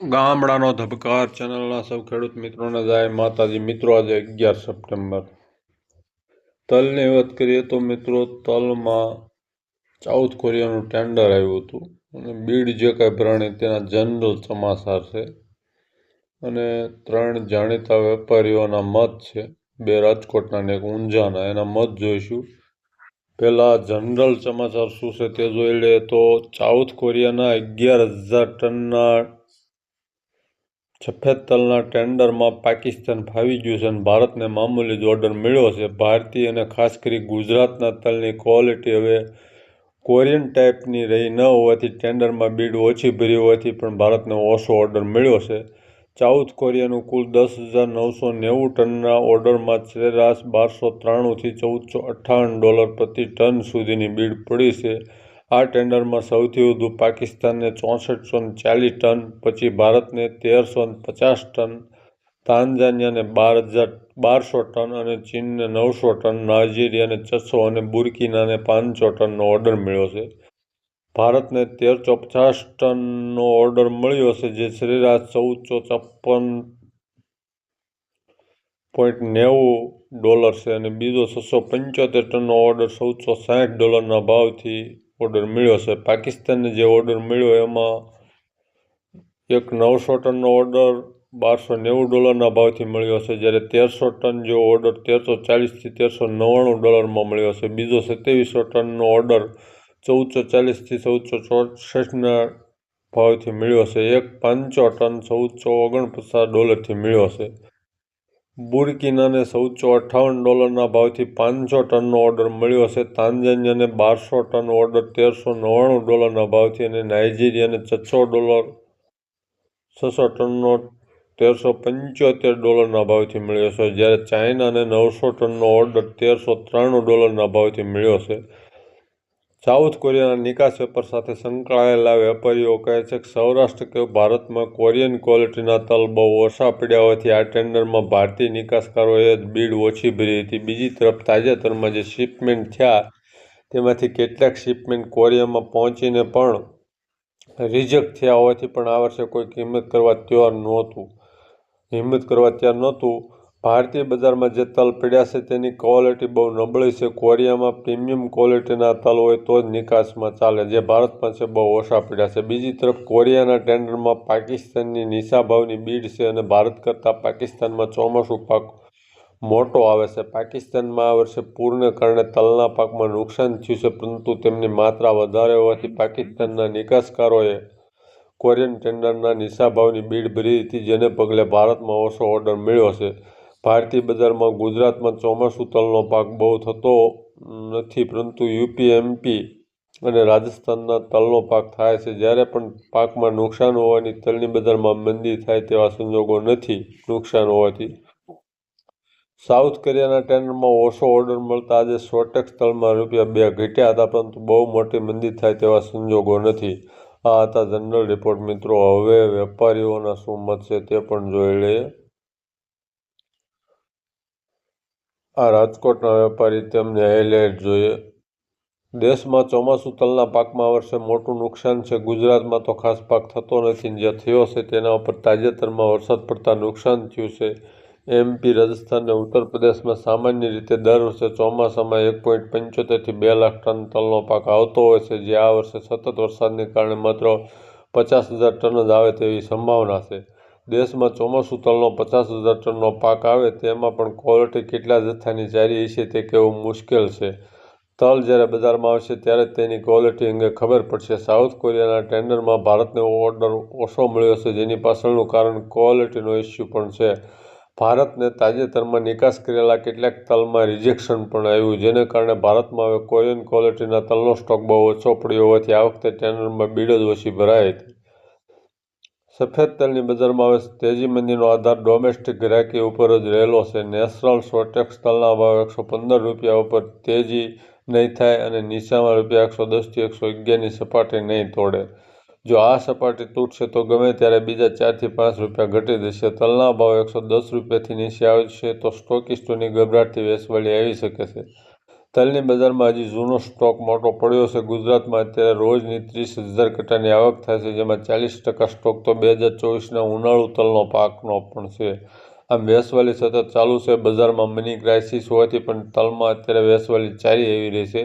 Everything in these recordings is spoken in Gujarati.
ગામડાનો ધબકાર ચેનલના સૌ ખેડૂત મિત્રોને જાય માતાજી મિત્રો, આજે અગિયાર સપ્ટેમ્બર. તલની વાત કરીએ તો મિત્રો, તલમાં સાઉથ કોરિયાનું ટેન્ડર આવ્યું હતું અને બીડ જે કાંઈ પ્રાણી તેના જનરલ સમાચાર છે. અને ત્રણ જાણીતા વેપારીઓના મત છે. બે રાજકોટના ને એક ઊંઝાના. એના મત જોઈશું. પહેલાં જનરલ સમાચાર શું છે તે જોઈ લે તો સાઉથ કોરિયાના અગિયાર હજાર ટનના સફેદ તલના ટેન્ડરમાં પાકિસ્તાન ફાવી ગયું છે અને ભારતને મામૂલી જ ઓર્ડર મળ્યો છે. ભારતીય અને ખાસ કરી ગુજરાતના તલની ક્વોલિટી હવે કોરિયન ટાઈપની રહી ન હોવાથી ટેન્ડરમાં બીડ ઓછી ભરી હોવાથી પણ ભારતને ઓછો ઓર્ડર મળ્યો છે. સાઉથ કોરિયાનું કુલ દસ હજાર નવસો નેવું ટનના ઓર્ડરમાં સરેરાશ બારસો ત્રાણુંથી ચૌદસો અઠ્ઠાવન ડોલર પ્રતિ ટન સુધીની બીડ પડી છે. આ ટેન્ડરમાં સૌથી વધુ પાકિસ્તાનને ચોસઠસો ચાલીસ ટન, પછી ભારતને તેરસો પચાસ ટન તાંજાનિયાને બાર હજાર બારસો ટન અને ચીનને નવસો ટન, નાઇજીરિયાને છસો અને બુરકીનાને પાંચસો ટનનો ઓર્ડર મળ્યો છે. ભારતને તેરસો પચાસ ટનનો ઓર્ડર મળ્યો છે, જે સરેરાશ ચૌદસો છપ્પન પોઈન્ટ નેવું ડોલર છે અને બીજો છસો પંચોતેર ટનનો ઓર્ડર ચૌદસો સાઠ ડોલરના ભાવથી ઓર્ડર મળ્યો છે. પાકિસ્તાનને જે ઓર્ડર મળ્યો એમાં એક નવસો ટનનો ઓર્ડર બારસો નેવું ડોલરના ભાવથી મળ્યો છે. જ્યારે તેરસો ટન જો ઓર્ડર તેરસો ચાલીસથી તેરસો નવ્વાણું ડોલરમાં મળ્યો છે. બીજો સત્યાવીસો ટનનો ઓર્ડર ચૌદસો ચાલીસથી ચૌદસો ચોસઠના ભાવથી મળ્યો છે. એક પાંચસો ટન ચૌદસો ઓગણપચાસ ડોલરથી મળ્યો છે. બુરકીનાને ચૌદસો અઠ્ઠાવન ડોલરના ભાવથી પાંચસો ટનનો ઓર્ડર મળ્યો છે તાંજાનિયાને બારસો ટન ઓર્ડર, તેરસો નવ્વાણું ડોલરના ભાવથી અને નાઇજીરિયાને છસો ડોલર, છસો ટનનો, તેરસો પંચોતેર ડોલરના ભાવથી મળ્યો છે જ્યારે ચાઇનાને નવસો ટનનો ઓર્ડર, તેરસો ત્રાણું ડોલરના ભાવથી મળ્યો છે સાઉથ કોરિયાના નિકાસ વેપાર સાથે સંકળાયેલા વેપારીઓ કહે છે કે સૌરાષ્ટ્ર કે ભારતમાં કોરિયન ક્વોલિટીના તલ બહુ ઓછા પડ્યા હોવાથી આ ટેન્ડરમાં ભારતીય નિકાસકારોએ બીડ ઓછી ભરી હતી. બીજી તરફ તાજેતરમાં જે શિપમેન્ટ થયા તેમાંથી કેટલાક શિપમેન્ટ કોરિયામાં પહોંચીને પણ રિજેક્ટ થયા હોવાથી પણ આ વર્ષે કોઈ કિંમત કરવા તૈયાર નહોતું. હિંમત કરવા તૈયાર નહોતું. ભારતીય બજારમાં જે તલ પડ્યા છે તેની ક્વોલિટી બહુ નબળી છે. કોરિયામાં પ્રીમિયમ ક્વોલિટીના તલ હોય તો જ નિકાસમાં ચાલે જે ભારતમાં છે બહુ ઓછા પડ્યા છે. બીજી તરફ કોરિયાના ટેન્ડરમાં પાકિસ્તાનની નિશા ભાવની બીડ છે અને ભારત કરતાં પાકિસ્તાનમાં ચોમાસું પાક મોટો આવે છે. પાકિસ્તાનમાં આ વર્ષે પૂરને કારણે તલના પાકમાં નુકસાન થયું છે, પરંતુ તેમની માત્રા વધારે હોવાથી પાકિસ્તાનના નિકાસકારોએ કોરિયન ટેન્ડરના નિશા ભાવની બીડ ભરી હતી, જેને પગલે ભારતમાં ઓછો ઓર્ડર મળ્યો છે. ભારતીય બજારમાં ગુજરાતમાં ચોમાસું તલનો પાક બહુ થતો નથી, પરંતુ યુપી, એમપી અને રાજસ્થાનના તલનો પાક થાય છે. જ્યારે પણ પાકમાં નુકસાન હોવાની, તલની બજારમાં મંદી થાય તેવા સંજોગો નથી નુકસાન હોવાથી. સાઉથ કોરિયાના ટેન્ડરમાં ઓછો ઓર્ડર મળતા આજે સોટેક્સ તલમાં રૂપિયા બે ઘટ્યા હતા, પરંતુ બહુ મોટી મંદી થાય તેવા સંજોગો નથી. આ હતા જનરલ રિપોર્ટ મિત્રો. હવે વેપારીઓના શું મત છે તે પણ જોઈ લઈએ. આ રાજકોટના વેપારી તેમને હાઇલાઇટ જોઈએ. દેશમાં ચોમાસું તલના પાકમાં વર્ષે મોટું નુકસાન છે. ગુજરાતમાં તો ખાસ પાક થતો નથી જે થયો છે તેના ઉપર તાજેતરમાં વરસાદ પડતા નુકસાન થયું છે. એમપી રાજસ્થાન અને ઉત્તર પ્રદેશમાં સામાન્ય રીતે દર વર્ષે ચોમાસામાં એક પોઈન્ટ પંચોતેરથી બે લાખ ટન તલનો પાક આવતો હોય છે, જે આ વર્ષે સતત વરસાદને કારણે માત્ર પચાસ હજાર ટન જ આવે તેવી સંભાવના છે. દેશમાં ચોમાસું તલનો પચાસ હજાર ટનનો પાક આવે, તેમાં પણ ક્વોલિટી કેટલા જથ્થાની જારી હશે તે કહેવું મુશ્કેલ છે. તલ જ્યારે બજારમાં આવશે ત્યારે તેની ક્વોલિટી અંગે ખબર પડશે. સાઉથ કોરિયાના ટેન્ડરમાં ભારતને ઓર્ડર ઓછો મળ્યો છે જેની પાછળનું કારણ ક્વોલિટીનો ઇસ્યુ પણ છે. ભારતને તાજેતરમાં નિકાસ કરેલા કેટલાક તલમાં રિજેક્શન પણ આવ્યું, જેને કારણે ભારતમાં હવે કોરિયન ક્વોલિટીના તલનો સ્ટોક બહુ ઓછો પડ્યો હોવાથી આ વખતે ટેન્ડરમાં બીડ જ ઓછી ભરાઈ હતી. સફેદ તલની બજારમાં હવે તેજી મંદીનો આધાર ડોમેસ્ટિક ગ્રાહકી ઉપર જ રહેલો છે. નેશનલ શોર્ટેક્સ તલના ભાવ એકસો પંદર રૂપિયા ઉપર તેજી નહીં થાય અને નીચામાં રૂપિયા એકસો દસથી એકસો અગિયારની સપાટી નહીં તોડે. જો આ સપાટી તૂટશે તો ગમે ત્યારે બીજા ચારથી પાંચ રૂપિયા ઘટી જશે. તલના ભાવ એકસો દસ રૂપિયાથી નીચે આવશે તો સ્ટોકિસ્ટોની ગભરાટથી વેચવાળી આવી શકે છે. તલની બજારમાં હજી જૂનો સ્ટોક મોટો પડ્યો છે. ગુજરાતમાં અત્યારે રોજની ત્રીસ હજાર કટ્ટાની આવક થાય છે, જેમાં ચાલીસ ટકા સ્ટોક તો બે હજાર ચોવીસના ઉનાળુ તલનો પાકનો પણ છે. આમ વેસવાલી સતત ચાલુ છે. બજારમાં મની ક્રાઇસિસ હોવાથી પણ તલમાં અત્યારે વેસવાલી ચાલી આવી રહી છે.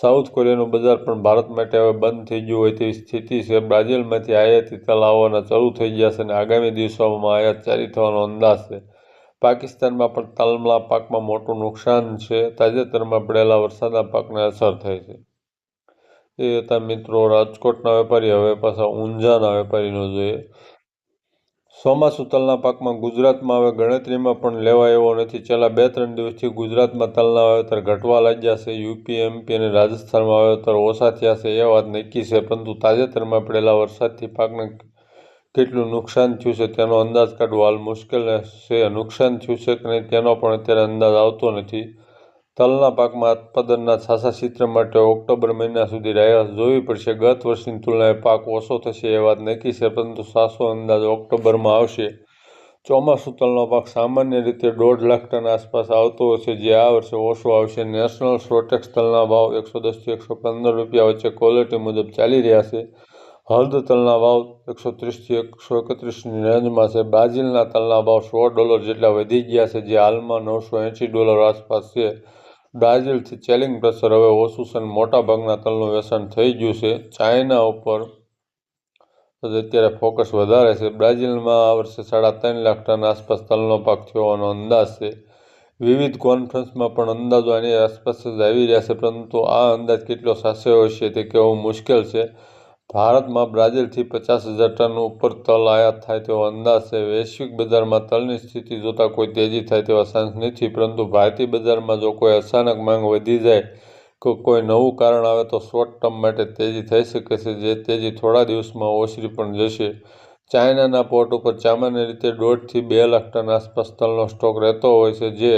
સાઉથ કોરિયાનું બજાર પણ ભારત માટે હવે બંધ થઈ ગયું હોય તેવી સ્થિતિ છે. બ્રાઝિલમાંથી આયાતી તલ આવવાના ચાલુ થઈ ગયા છે અને આગામી દિવસોમાં આયાત ચારી થવાનો અંદાજ છે. પાકિસ્તાનમાં પણ તલના પાકમાં મોટું નુકસાન છે. તાજેતરમાં પડેલા વરસાદના પાકને અસર થઈ છે. એ હતા મિત્રો રાજકોટના વેપારી, હવે પાછા ઊંઝાના વેપારીનો જોઈએ ચોમાસુ તલના પાકમાં ગુજરાતમાં હવે ગણતરીમાં પણ લેવાય એવો નથી. છેલ્લા બે ત્રણ દિવસથી ગુજરાતમાં તલના વાવેતર ઘટવા લાગ્યા છે. યુપી, એમપી અને રાજસ્થાનમાં વાવેતર ઓછા થયા છે. એ વાત નક્કી છે, પરંતુ તાજેતરમાં પડેલા વરસાદથી પાકને કેટલું નુકસાન થયું છે તેનો અંદાજ કાઢવો હાલ મુશ્કેલ છે. નુકસાન થયું છે કે નહીં તેનો પણ અત્યારે અંદાજ આવતો નથી. તલના પાકમાં ઉત્પાદનના છાસા ચિત્ર માટે ઓક્ટોબર મહિના સુધી રહ્યા જોવી પડશે. ગત વર્ષની તુલનાએ પાક ઓછો થશે એ વાત નક્કી છે, પરંતુ સાસો અંદાજ ઓક્ટોબરમાં આવશે. ચોમાસું તલનો પાક સામાન્ય રીતે દોઢ લાખ ટન આસપાસ આવતો હશે જે આ વર્ષે ઓછો આવશે. નેશનલ સોટેક્સ તલના ભાવ એકસો દસથી એકસો પંદર રૂપિયા વચ્ચે ક્વોલિટી મુજબ ચાલી રહ્યા છે. હળદ તલના ભાવ એકસો ત્રીસથી એકસો એકત્રીસની રેન્જમાં છે. બ્રાઝિલના તલના ભાવ સો ડોલર જેટલા વધી ગયા છે, જે હાલમાં નવસો એંશી ડોલર આસપાસ છે. બ્રાઝિલથી ચેલિંગ પ્રેશર હવે ઓછું છે અને મોટાભાગના તલનું વેચાણ થઈ ગયું છે. ચાઇના ઉપર અત્યારે ફોકસ વધારે છે. બ્રાઝિલમાં આ વર્ષે સાડા ત્રણ લાખ ટન આસપાસ તલનો પાક થવાનો અંદાજ છે. વિવિધ કોન્ફરન્સમાં પણ અંદાજો આની આસપાસ જ આવી રહ્યા છે, પરંતુ આ અંદાજ કેટલો સાચો હશે તે કહેવું મુશ્કેલ છે. ભારતમાં બ્રાઝિલથી પચાસ હજાર ટન ઉપર તલ આયાત થાય તેવો અંદાજ છે. વૈશ્વિક બજારમાં તલની સ્થિતિ જોતાં કોઈ તેજી થાય તેવા સાંસ નથી, પરંતુ ભારતીય બજારમાં જો કોઈ અચાનક માંગ વધી જાય કે કોઈ નવું કારણ આવે તો શોર્ટ ટર્મ માટે તેજી થઈ શકે છે, જે તેજી થોડા દિવસમાં ઓસરી પણ જશે. ચાઇનાના પોર્ટ ઉપર સામાન્ય રીતે દોઢથી બે લાખ ટન આસપાસ તલનો સ્ટોક રહેતો હોય છે, જે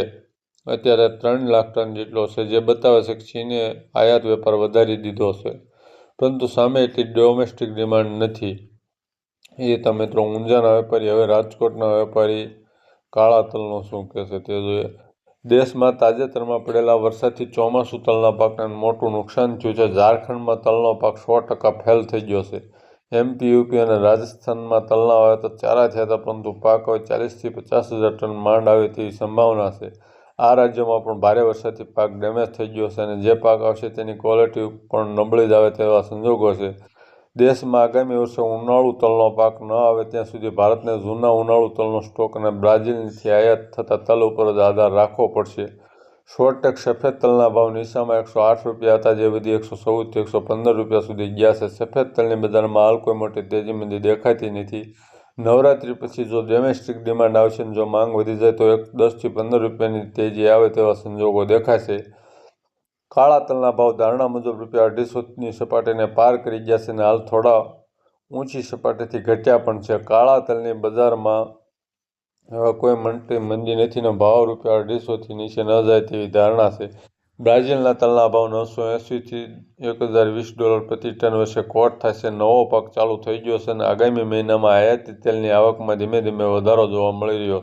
અત્યારે ત્રણ લાખ ટન જેટલો છે, જે બતાવે છે કે ચીને આયાત વેપાર વધારી દીધો છે. પરંતુ સામે એટલી ડોમેસ્ટિક ડિમાન્ડ નથી. એ તમે મિત્રો ઊંઝાના વેપારી, હવે રાજકોટના વેપારી કાળા તલનો શું કહેશે તે જોઈએ. દેશમાં તાજેતરમાં પડેલા વરસાદથી ચોમાસું તલના પાકને મોટું નુકસાન થયું છે. ઝારખંડમાં તલનો પાક સો ટકા ફેલ થઈ ગયો છે. એમપી યુપી અને રાજસ્થાનમાં તલના વાવેતર ચારા થયા હતા, પરંતુ પાક હવે ચાલીસથી પચાસ હજાર ટન માંડ આવે તેવી સંભાવના છે. આ રાજ્યોમાં પણ ભારે વરસાદથી પાક ડેમેજ થઈ ગયો છે અને જે પાક આવશે તેની ક્વોલિટી પણ નબળી જ આવે તેવા સંજોગો છે. દેશમાં આગામી વર્ષે ઉનાળુ તલનો પાક ન આવે ત્યાં સુધી ભારતને જૂના ઉનાળુ તલનો સ્ટોક અને બ્રાઝિલથી આયાત થતા તલ ઉપર જ આધાર રાખવો પડશે. શોર્ટેક સફેદ તલના ભાવ નિશામાં એકસો આઠ રૂપિયા હતા, જે વધી એકસો ચૌદથી એકસો પંદર રૂપિયા સુધી ગયા છે. સફેદ તલની બજારમાં હાલ કોઈ મોટી તેજી મંદી દેખાતી નથી. નવરાત્રિ પછી જો ડોમેસ્ટિક ડિમાન્ડ આવશે ને જો માંગ વધી જાય તો એક દસથી પંદર રૂપિયાની તેજી આવે તેવા સંજોગો દેખાશે. કાળા તલના ભાવ ધારણા મુજબ રૂપિયા અઢીસોની સપાટીને પાર કરી ગયા છે અને હાલ થોડા ઊંચી સપાટીથી ઘટ્યા પણ છે. કાળા તલની બજારમાં હવે કોઈ મંટી મંદી નથી ને ભાવ રૂપિયા અઢીસોથી નીચે ન જાય તેવી ધારણા છે. બ્રાઝિલના તલના ભાવ નવસો એંસીથી એક હજાર વીસ ડોલર પ્રતિ ટન વચ્ચે કોટ થશે. નવો પાક ચાલુ થઈ ગયો છે અને આગામી મહિનામાં આયાતી તેલની આવકમાં ધીમે ધીમે વધારો જોવા મળી રહ્યો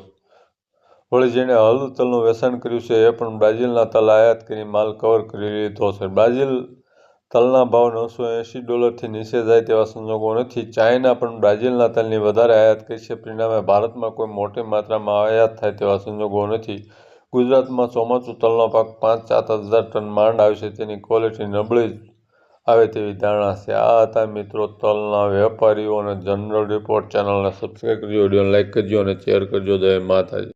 વળી જેણે હળદ તલનું વેચાણ કર્યું છે એ પણ બ્રાઝિલના તલ આયાત કરી માલ કવર કરી લીધો છે. બ્રાઝિલ તલના ભાવ નવસો એંશી ડોલરથી નીચે જાય તેવા સંજોગો નથી. ચાઇના પણ બ્રાઝિલના તલની વધારે આયાત કરી છે. પરિણામે ભારતમાં કોઈ મોટી માત્રામાં આયાત થાય તેવા સંજોગો નથી. ગુજરાતમાં ચોમાસું તલનો પાક પાંચ સાત હજાર ટન માંડ આવશે તેની ક્વોલિટી નબળી જ આવે તેવી ધારણા છે. આ હતા મિત્રો તલના વેપારીઓ અને જનરલ રિપોર્ટ ચેનલને સબસ્ક્રાઈબ કરજો, વિડીયોને લાઇક કરજો અને શેર કરજો. જય માતાજી.